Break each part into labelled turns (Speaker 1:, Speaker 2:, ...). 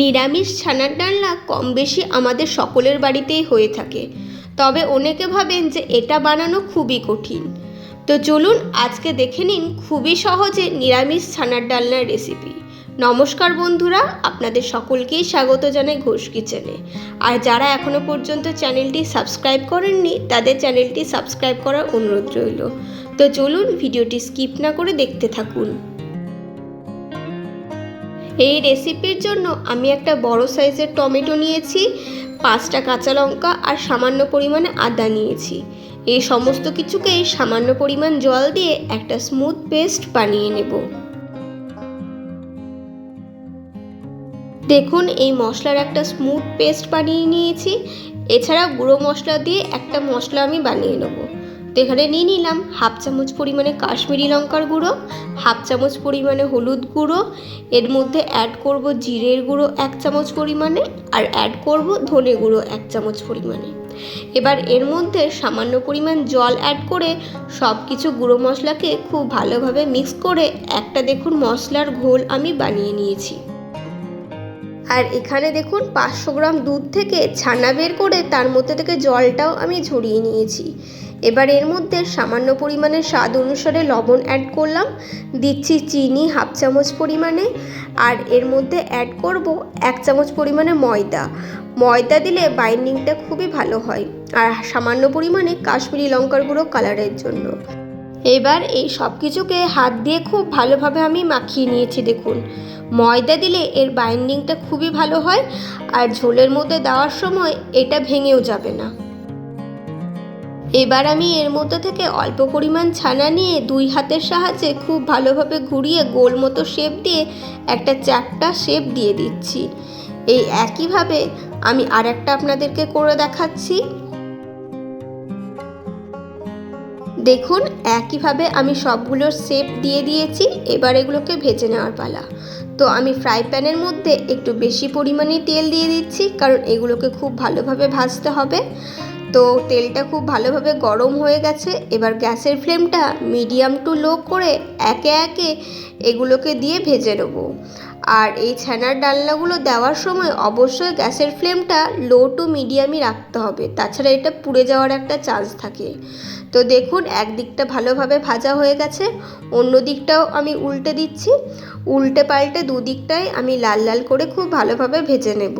Speaker 1: নিরামিষ ছানার ডালনা কম বেশি আমাদের সকলের বাড়িতেই হয়ে থাকে। তবে অনেকে ভাবেন যে এটা বানানো খুবই কঠিন। তো চলুন আজকে দেখে নিন খুবই সহজে নিরামিষ ছানার ডালনার রেসিপি নমস্কার বন্ধুরা, আপনাদের সকলকেই স্বাগত জানাই ঘোষ কিচেনে আর যারা এখনও পর্যন্ত চ্যানেলটি সাবস্ক্রাইব করেননি, তাদের চ্যানেলটি সাবস্ক্রাইব করার অনুরোধ রইল। তো চলুন ভিডিওটি স্কিপ না করে দেখতে থাকুন। এই রেসিপির জন্য আমি একটা বড় সাইজের টমেটো নিয়েছি, পাঁচটা কাঁচা লঙ্কা আর সামান্য পরিমাণে আদা নিয়েছি। এই সমস্ত কিছুকেই সামান্য পরিমাণ জল দিয়ে একটা স্মুথ পেস্ট বানিয়ে নেব। দেখুন, এই মশলার একটা স্মুথ পেস্ট বানিয়ে নিয়েছি। এছাড়া গুঁড়ো মশলা দিয়ে একটা মশলা আমি বানিয়ে নেব। তো এখানে নিয়ে নিলাম। হাফ চামচ পরিমাণে কাশ্মীরি লঙ্কার গুঁড়ো, হাফ চামচ পরিমাণে হলুদ গুঁড়ো, এর মধ্যে অ্যাড করব জিরের গুঁড়ো এক চামচ পরিমাণে আর অ্যাড করব ধনে গুঁড়ো এক চামচ পরিমাণে। এবার এর মধ্যে সামান্য পরিমাণ জল অ্যাড করে সব কিছু গুঁড়ো মশলাকে খুব ভালোভাবে মিক্স করে একটা দেখুন মশলার ঘোল আমি বানিয়ে নিয়েছি। আর এখানে দেখুন পাঁচশো গ্রাম দুধ থেকে ছানা বের করে তার মধ্যে থেকে জলটাও আমি ঝরিয়ে নিয়েছি। এবার এর মধ্যে সামান্য পরিমাণে স্বাদ অনুসারে লবণ অ্যাড করলাম, দিচ্ছি চিনি হাফ চামচ পরিমাণে, আর এর মধ্যে অ্যাড করব এক চামচ পরিমাণে ময়দা। ময়দা দিলে বাইন্ডিংটা খুবই ভালো হয়, আর সামান্য পরিমাণে কাশ্মীরি লঙ্কার গুঁড়ো কালারের জন্য। এবার এই সব কিছুকে হাত দিয়ে খুব ভালোভাবে আমি মাখিয়ে নিয়েছি, দেখুন। ময়দা দিলে এর বাইন্ডিংটা খুবই ভালো হয়, আর ঝোলের মধ্যে দেওয়ার সময় এটা ভেঙেও যাবে না। এবার আমি এর মধ্যে থেকে অল্প পরিমাণ ছানা নিয়ে দুই হাতের সাহায্যে খুব ভালোভাবে ঘুরিয়ে গোল মতো শেপ দিয়ে একটা চারটা শেপ দিয়ে দিচ্ছি। এই একইভাবে আমি আর একটা আপনাদেরকে করে দেখাচ্ছি। দেখুন, একইভাবে আমি সবগুলোর শেপ দিয়ে দিয়েছি, এবার এগুলোকে ভেজে নেওয়ার পালা। তো আমি ফ্রাই প্যানের মধ্যে একটু বেশি পরিমাণে তেল দিয়ে দিচ্ছি, কারণ এগুলোকে খুব ভালোভাবে ভাজতে হবে। তো তেলটা খুব ভালোভাবে গরম হয়ে গেছে, এবার গ্যাসের ফ্লেমটা মিডিয়াম টু লো করে একে একে এগুলোকে দিয়ে ভেজে নেব। আর এই ছানার ডালনাগুলো দেওয়ার সময় অবশ্যই গ্যাসের ফ্লেমটা লো টু মিডিয়ামই রাখতে হবে, তাছাড়া এটা পুড়ে যাওয়ার একটা চান্স থাকে। তো দেখুন একদিকটা ভালোভাবে ভাজা হয়ে গেছে, অন্য দিকটাও আমি উল্টে দিচ্ছি। উল্টে পাল্টে দুদিকটাই আমি লাল লাল করে খুব ভালোভাবে ভেজে নেব।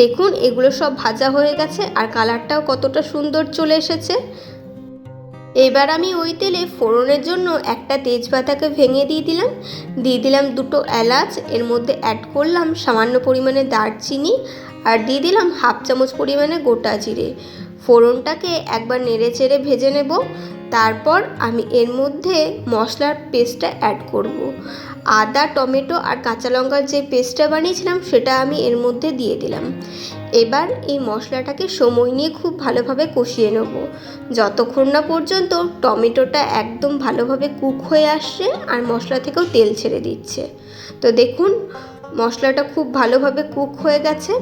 Speaker 1: দেখুন, এগুলো সব ভাজা হয়ে গেছে আর কালারটাও কতটা সুন্দর চলে এসেছে। এবার আমি ওই তেলে ফোড়নের জন্য একটা তেজপাতাকে ভেঙে দিয়ে দিলাম। দিয়ে দিলাম দুটো এলাচ, এর মধ্যে অ্যাড করলাম সামান্য পরিমাণে দারচিনি আর দিয়ে দিলাম হাফ চামচ পরিমাণে গোটা জিরে। ফোড়নটাকে একবার নেড়ে চেড়ে ভেজে নেব। তারপর আমি এর মধ্যে মশলার পেস্টটা অ্যাড করব। আদা, টমেটো আর কাঁচা লঙ্কার যে পেস্টটা বানিয়েছিলাম সেটা আমি এর মধ্যে দিয়ে দিলাম। এবার এই মশলাটাকে সময় নিয়ে খুব ভালোভাবে কষিয়ে নেব। যতক্ষণ না পর্যন্ত টমেটোটা একদম ভালোভাবে কুক হয়ে আসছে আর মশলা থেকেও তেল ছেড়ে দিচ্ছে। তো দেখুন, মশলাটা খুব ভালোভাবে কুক হয়ে গেছে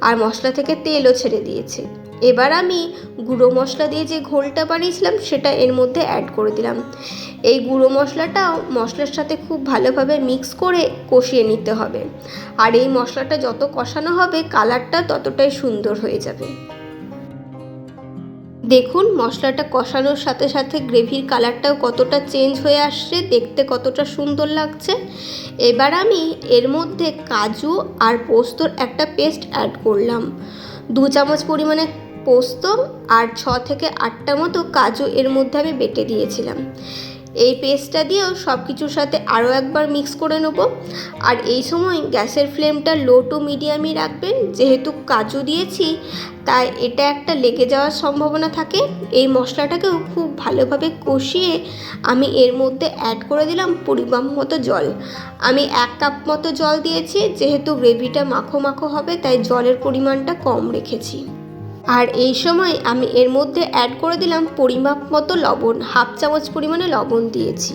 Speaker 1: আর মশলা থেকে তেলও ছেড়ে দিয়েছে। এবার আমি গুঁড়ো মশলা দিয়ে যে ঘোলটা বানিয়েছিলাম, সেটা এর মধ্যে অ্যাড করে দিলাম। এই গুঁড়ো মশলাটাও মশলার সাথে খুব ভালোভাবে মিক্স করে কষিয়ে নিতে হবে। আর এই মশলাটা যত কষানো হবে কালারটা ততটাই সুন্দর হয়ে যাবে। দেখুন, মশলাটা কষানোর সাথে সাথে গ্রেভির কালারটাও কতটা চেঞ্জ হয়ে আসছে, দেখতে কতটা সুন্দর লাগছে। এবার আমি এর মধ্যে কাজু আর পোস্তর একটা পেস্ট অ্যাড করলাম। দু চামচ পরিমাণে পোস্ত আর ছ থেকে আটটা মতো কাজু এর মধ্যে আমি বেটে দিয়েছিলাম। এই পেস্টটা দিয়েও সব কিছুর সাথে আরও একবার মিক্স করে নেব। আর এই সময় গ্যাসের ফ্লেমটা লো টু মিডিয়ামই রাখবেন। যেহেতু কাজু দিয়েছি, তাই এটা একটা লেগে যাওয়ার সম্ভাবনা থাকে। এই মশলাটাকেও খুব ভালোভাবে কষিয়ে আমি এর মধ্যে অ্যাড করে দিলাম পরিমাণ মতো জল। আমি এক কাপ মতো জল দিয়েছি, যেহেতু গ্রেভিটা মাখো মাখো হবে, তাই জলের পরিমাণটা কম রেখেছি। আর এই সময় আমি এর মধ্যে অ্যাড করে দিলাম পরিমাপ মতো লবণ, হাফ চামচ পরিমাণে লবণ দিয়েছি।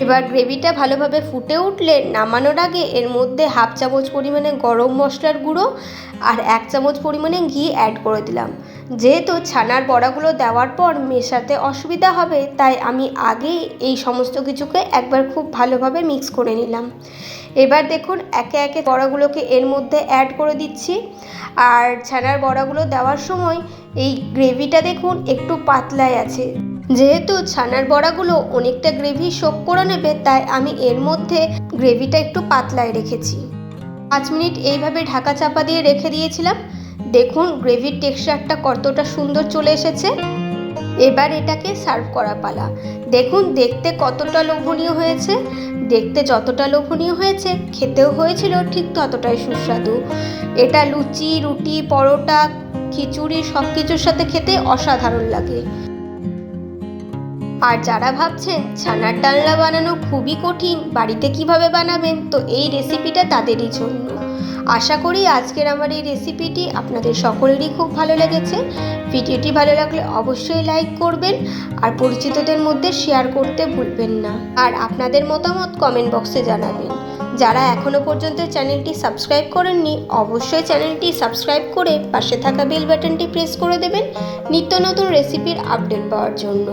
Speaker 1: এবার গ্রেভিটা ভালোভাবে ফুটে উঠলে নামানোর আগে এর মধ্যে হাফ চামচ পরিমাণে গরম মশলার গুঁড়ো আর এক চামচ পরিমাণে ঘি অ্যাড করে দিলাম। যেহেতু ছানার বড়াগুলো দেওয়ার পর মেশাতে অসুবিধা হবে, তাই আমি আগে এই সমস্ত কিছুকে একবার খুব ভালোভাবে মিক্স করে নিলাম। এবার দেখুন, একে একে বড়াগুলোকে এর মধ্যে অ্যাড করে দিচ্ছি। আর ছানার বড়াগুলো দেওয়ার সময় এই গ্রেভিটা দেখুন, একটু পাতলাই আছে। যেহেতু ছানার বড়াগুলো অনেকটা গ্রেভি শোক করে নেবে, তাই আমি এর মধ্যে গ্রেভিটা একটু পাতলায় রেখেছি। পাঁচ মিনিট এইভাবে ঢাকা চাপা দিয়ে রেখে দিয়েছিলাম। দেখুন গ্রেভির টেক্সচারটা কতটা সুন্দর চলে এসেছে। এবার এটাকে সার্ভ করা পালা। দেখুন, দেখতে কতটা লোভনীয় হয়েছে। দেখতে যতটা লোভনীয় হয়েছে, খেতেও হয়েছিল ঠিক ততটাই সুস্বাদু। এটা লুচি, রুটি, পরোটা, খিচুড়ি সব কিছুর সাথে খেতে অসাধারণ লাগে। আর যারা ভাবছেন ছানার ডালনা বানানো খুবই কঠিন, বাড়িতে কীভাবে বানাবেন? তো এই রেসিপিটা তাদেরই জন্য। আশা করি আজকের আমার এই রেসিপিটি আপনাদের সকলেরই খুব ভালো লেগেছে। ভিডিওটি ভালো লাগলে অবশ্যই লাইক করবেন আর পরিচিতদের মধ্যে শেয়ার করতে ভুলবেন না। আর আপনাদের মতামত কমেন্ট বক্সে জানাবেন। যারা এখনও পর্যন্ত চ্যানেলটি সাবস্ক্রাইব করেননি, অবশ্যই চ্যানেলটি সাবস্ক্রাইব করে পাশে থাকা বেল বাটনটি প্রেস করে দেবেন নিত্য নতুন রেসিপির আপডেট পাওয়ার জন্য।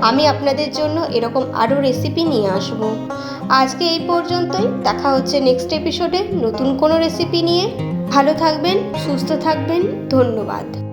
Speaker 1: আমি আপনাদের জন্য এরকম আরও রেসিপি নিয়ে আসব। আজকে এই পর্যন্তই। দেখা হচ্ছে নেক্সট এপিসোডে নতুন কোনো রেসিপি নিয়ে। ভালো থাকবেন, সুস্থ থাকবেন। ধন্যবাদ।